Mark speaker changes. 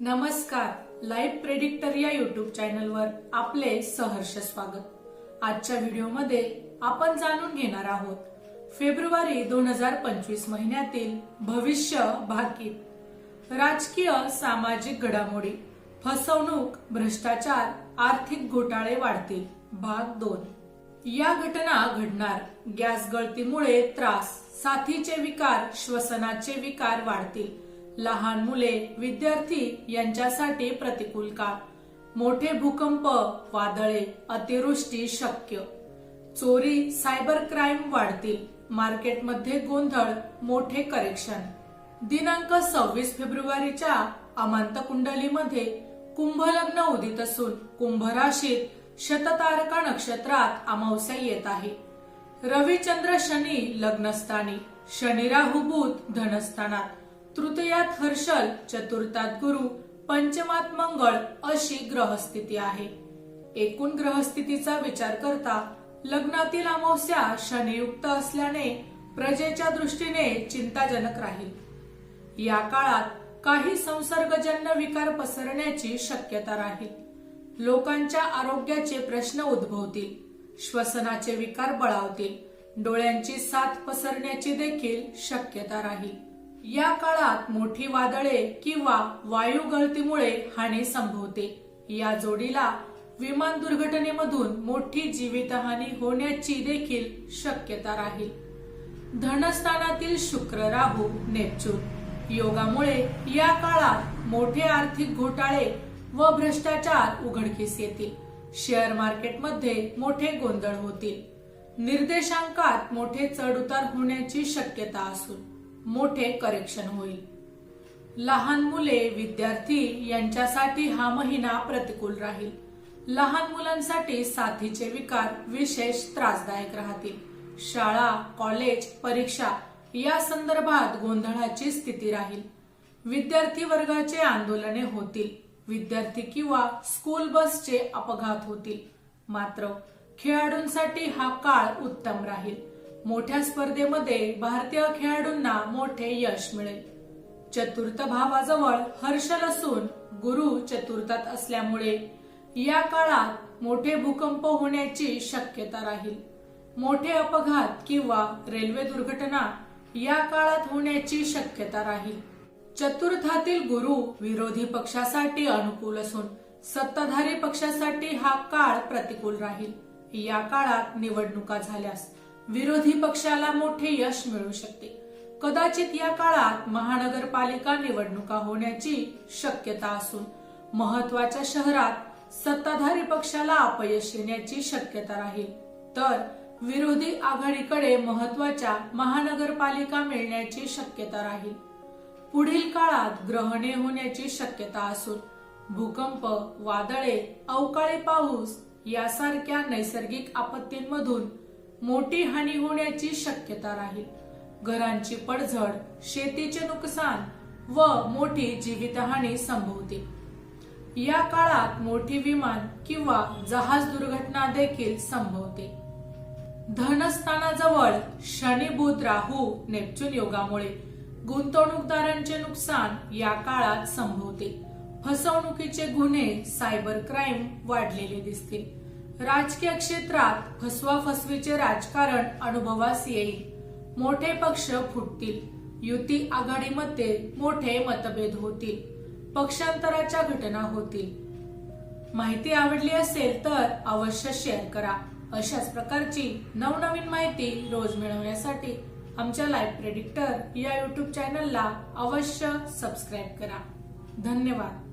Speaker 1: नमस्कार live predictor या YouTube चॅनलवर आपले सहर्ष स्वागत. आजच्या व्हिडिओमध्ये आपण जाणून घेणार आहोत फेब्रुवारी दोन हजार पंचवीस महिन्यातील भविष्य भाकीत राजकीय सामाजिक घडामोडी फसवणूक भ्रष्टाचार आर्थिक घोटाळे वाढतील. भाग दोन. या घटना घडणार. गॅस गळतीमुळे त्रास साथीचे विकार श्वसनाचे विकार वाढतील. लहान मुले विद्यार्थी यांच्यासाठी प्रतिकूल काळ. मोठे भूकंप वादळे अतिवृष्टी शक्य. चोरी सायबर क्राईम वाढतील. मार्केटमध्ये गोंधळ मोठे करेक्शन. दिनांक सव्वीस फेब्रुवारीच्या अमांत कुंडलीमध्ये कुंभ लग्न उदित असून कुंभ राशीत शततारका नक्षत्रात अमावस्या येत आहे. रविचंद्र शनी लग्नस्थानी शनी राहू बुध धनस्थानात. तृतीयात हर्षल चतुर्थात गुरु पंचमात मंगळ अशी ग्रहस्थिती आहे. एकूण ग्रहस्थितीचा विचार करता लग्नातील अमावस्या शनियुक्त असल्याने प्रजेच्या दृष्टीने चिंताजनक राहील. या काळात काही संसर्गजन्य विकार पसरण्याची शक्यता राहील. लोकांच्या आरोग्याचे प्रश्न उद्भवतील श्वसनाचे विकार बळावतील डोळ्यांची साथ पसरण्याची देखील शक्यता राहील. या काळात मोठी वादळे किंवा वायू गळतीमुळे हानी संभवते. या जोडीला विमान दुर्घटनेमधून मोठी जीवितहानी होण्याची देखील शक्यता राहील. धनस्थानातील शुक्र राहू नेपच्यून. योगामुळे या काळात मोठे आर्थिक घोटाळे व भ्रष्टाचार उघडकीस येतील. शेअर मार्केटमध्ये मोठे गोंधळ होतील. निर्देशांकात मोठे चढउतार होण्याची शक्यता असून. मोठे करेक्शन होईल. लहान मुले विद्यार्थी यांच्यासाठी हा महिना प्रतिकूल राहील. लहान मुलांसाठी साथीचे विकार विशेष त्रासदायक राहतील. शाळा कॉलेज परीक्षा या संदर्भात गोंधळाची स्थिती राहील. विद्यार्थी वर्गाचे आंदोलने होतील. विद्यार्थी किंवा स्कूल बसचे अपघात होतील. मात्र खेळाडूंसाठी हा काळ उत्तम राहील. मोठ्या स्पर्धेमध्ये भारतीय खेळाडूंना मोठे यश मिळेल. चतुर्थ भावाजवळ हर्षल असून गुरु चतुर्थात असल्यामुळे या काळात मोठे भूकंप होण्याची शक्यता राहील. मोठे अपघात किंवा रेल्वे दुर्घटना या काळात होण्याची शक्यता राहील. चतुर्थातील गुरु विरोधी पक्षासाठी अनुकूल असून सत्ताधारी पक्षासाठी हा काळ प्रतिकूल राहील. या काळात निवडणुका झाल्यास विरोधी पक्षाला मोठे यश मिळू शकते. कदाचित या काळात महानगरपालिका निवडणुका होण्याची शक्यता असून महत्त्वाच्या शहरात सत्ताधारी पक्षाला अपयश येण्याची शक्यता राहील. तर विरोधी आघाडीकडे महत्त्वाच्या महानगरपालिका मिळण्याची शक्यता राहील. पुढील काळात ग्रहणे होण्याची शक्यता असून भूकंप वादळे अवकाळी पाऊस यासारख्या नैसर्गिक आपत्तींमधून मोठी हानी होण्याची शक्यता राहील. घरांची पडझड शेतीचे नुकसान व मोठी जीवितहानी संभवते. या काळात मोठी विमान किंवा जहाज दुर्घटना देखील संभवते. धनस्थानाजवळ शनी बुध राहू नेपच्यून योगामुळे गुंतवणूकदारांचे नुकसान या काळात संभवते. फसवणुकीचे गुन्हे सायबर क्राईम वाढलेले दिसतील. राजकीय क्षेत्रात फसवाफसवीचे राजकारण अनुभवास येईल. मोठे पक्ष फुटतील. युती आघाडीमध्ये मोठे मतभेद होतील. पक्षांतराच्या घटना होतील. माहिती आवडली असेल तर अवश्य शेअर करा. अशाच प्रकारची नवनवीन माहिती रोज मिळवण्यासाठी आमच्या लाईव्ह प्रेडिक्टर या युट्यूब चॅनलला अवश्य सबस्क्राईब करा. धन्यवाद.